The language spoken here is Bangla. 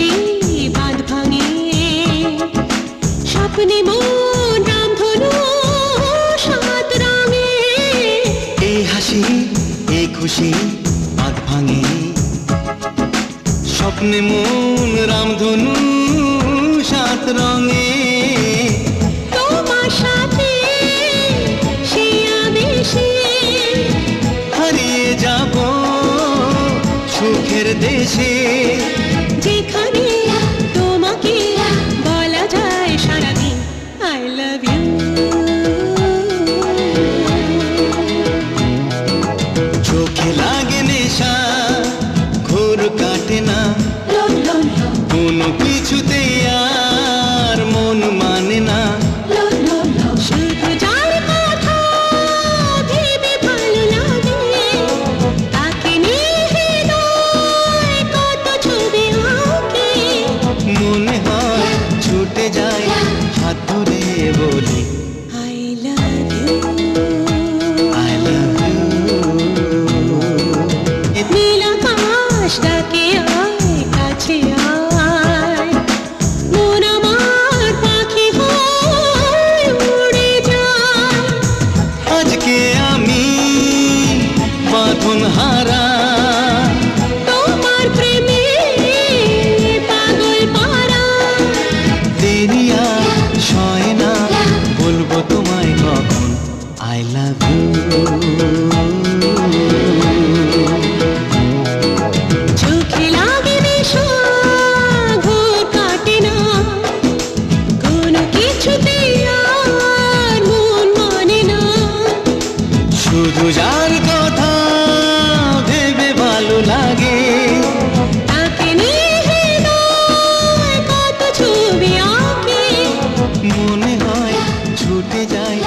হাসি বাঁধ ভাঙে। স্বপ্নে মন এই হাসি এই খুশি বাঁধ ভাঙে। স্বপ্নে মন রামধনু রঙে। তোমার হারিয়ে যাব সুখের দেশে। যেখানে তোমাকে বলা যায় সারাদিন আই লাভ ইউ চোখে লাগে নেশা ঘোর কাটে না। কোনো কিছুতে শুধু যার কথা ভেবে ভালো লাগে। মনে হয় ছুটে যায়